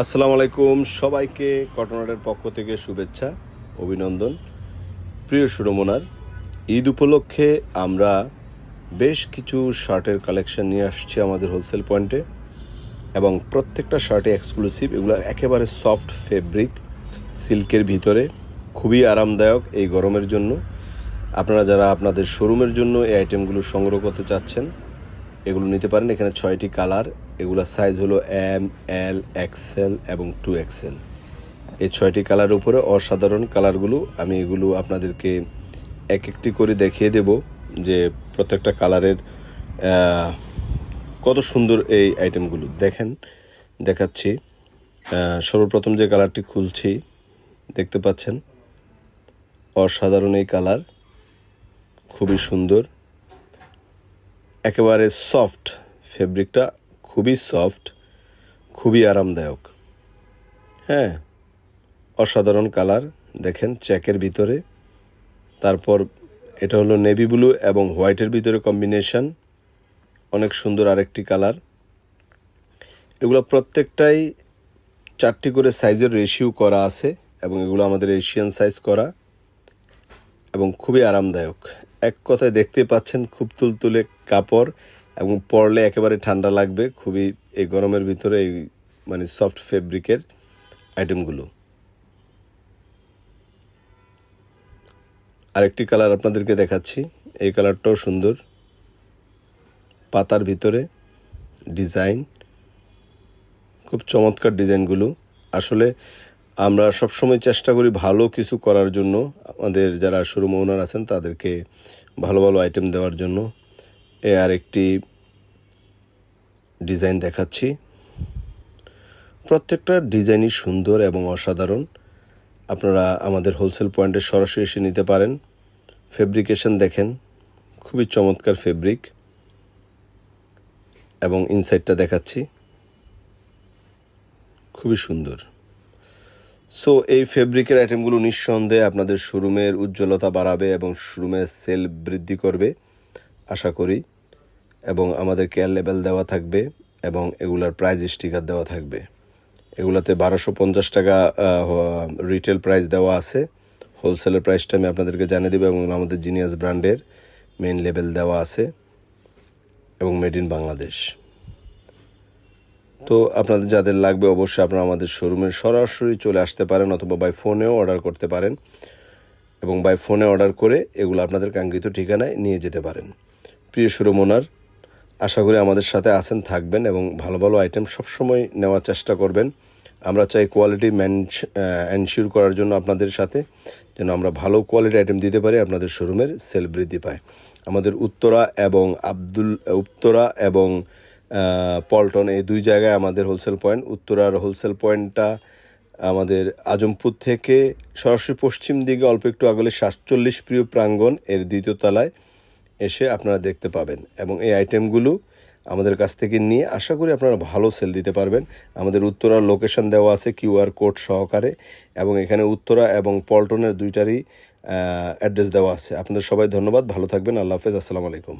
আসসালামু আলাইকুম সবাইকে কটনারের পক্ষ থেকে শুভেচ্ছা, অভিনন্দন। প্রিয় সুরমনার, ঈদ উপলক্ষে আমরা বেশ কিছু শার্টের কালেকশন নিয়ে আসছি আমাদের হোলসেল পয়েন্টে এবং প্রত্যেকটা শার্টে এক্সক্লুসিভ এগুলো একেবারে সফট ফেব্রিক সিল্কের ভিতরে। খুবই আরামদায়ক এই গরমের জন্য। আপনারা যারা আপনাদের শোরুমের জন্য এই আইটেমগুলো সংগ্রহ করতে চাচ্ছেন, এগুলো নিতে পারেন। এখানে ছয়টি কালার এগুলোর সাইজ হলো এম এল এক্সেল এবং টু এক্সেল এই ছয়টি কালার উপরে অসাধারণ কালারগুলো আমি এগুলো আপনাদেরকে এক একটি করে দেখিয়ে দেব যে প্রত্যেকটা কালারের কত সুন্দর এই আইটেমগুলো দেখেন, দেখাচ্ছি। সর্বপ্রথম যে কালারটি খুলছি, দেখতে পাচ্ছেন? অসাধারণ এই কালার খুবই সুন্দর। একেবারে সফট ফেব্রিকটা খুবই সফট, খুবই আরামদায়ক। হ্যাঁ অসাধারণ কালার, দেখেন চেকের ভিতরে। তারপর এটা হলো নেভি ব্লু এবং হোয়াইটের ভিতরে কম্বিনেশন, অনেক সুন্দর আরেকটি কালার। এগুলো প্রত্যেকটাই চারটি করে সাইজের রেশিও করা আছে এবং এগুলো আমাদের এশিয়ান সাইজ করা এবং খুবই আরামদায়ক। এক কথায় দেখতে পাচ্ছেন খুব তুলতুলে কাপড় এবং পরলে একেবারে ঠান্ডা লাগবে, খুবই এই গরমের ভিতরে এই মানে সফট ফেব্রিকের আইটেমগুলো আরেকটি কালার আপনাদেরকে দেখাচ্ছি, এই কালারটাও সুন্দর। পাতার ভিতরে ডিজাইন খুব চমৎকার ডিজাইনগুলো আসলে আমরা সবসময় চেষ্টা করি ভালো কিছু করার জন্য, আমাদের যারা শোরুম ওনার আছেন তাদেরকে ভালো ভালো আইটেম দেওয়ার জন্য। এ আরেকটি ডিজাইন দেখাচ্ছি। প্রত্যেকটা ডিজাইনই সুন্দর এবং অসাধারণ। আপনারা আমাদের হোলসেল পয়েন্টে সরাসরি এসে নিতে পারেন। ফেব্রিকেশন দেখেন, খুবই চমৎকার ফেব্রিক। এবং ইনসাইডটা দেখাচ্ছি, খুবই সুন্দর। সো, এই ফেব্রিকের আইটেমগুলো নিঃসন্দেহে আপনাদের শোরুমের উজ্জ্বলতা বাড়াবে এবং শোরুমের সেল বৃদ্ধি করবে, আশা করি। এবং আমাদের কেয়ার লেভেল দেওয়া থাকবে এবং এগুলার প্রাইস স্টিকার দেওয়া থাকবে। এগুলাতে বারোশো পঞ্চাশ টাকা রিটেল প্রাইস দেওয়া আছে। হোলসেলের প্রাইসটা আমি আপনাদেরকে জানিয়ে দেবো এবং আমাদের জিনিয়াস ব্র্যান্ডের মেইন লেভেল দেওয়া আছে এবং মেড ইন বাংলাদেশ। তো আপনাদের যাদের লাগবে অবশ্যই আপনারা আমাদের শোরুমে সরাসরি চলে আসতে পারেন অথবা বাই ফোনেও অর্ডার করতে পারেন এবং বাই ফোনে অর্ডার করে এগুলো আপনাদের কাঙ্ক্ষিত ঠিকানায় নিয়ে যেতে পারেন। প্রিয় শোরুম ওনার আশা করি আমাদের সাথে আছেন, থাকবেন এবং ভালো ভালো আইটেম সবসময় নেওয়ার চেষ্টা করবেন। আমরা চাই কোয়ালিটি ম্যান এনশিওর করার জন্য আপনাদের সাথে, যেন আমরা ভালো কোয়ালিটি আইটেম দিতে পারি, আপনাদের শোরুমের সেল বৃদ্ধি পায়। আমাদের উত্তরা এবং আব্দুল, উত্তরা এবং পল্টন এই দুই জায়গায় আমাদের হোলসেল পয়েন্ট উত্তরার হোলসেল পয়েন্টটা আমাদের আজমপুর থেকে সরাসরি পশ্চিম দিকে, অল্প একটু আগলে সাতচল্লিশ প্রিয় প্রাঙ্গণ, এর দ্বিতীয় তলায়। এসে আপনারা দেখতে পাবেন এবং এই আইটেমগুলো আমাদের কাছ থেকে নিয়ে আশা করি আপনারা ভালো সেল দিতে পারবেন। আমাদের উত্তরার লোকেশন দেওয়া আছে কিউআর কোড সহকারে এবং এখানে উত্তরা এবং পল্টনের দুইটারই অ্যাড্রেস দেওয়া আছে। আপনাদের সবাই ধন্যবাদ। ভালো থাকবেন। আল্লাহ হাফেজ। আসসালামু আলাইকুম।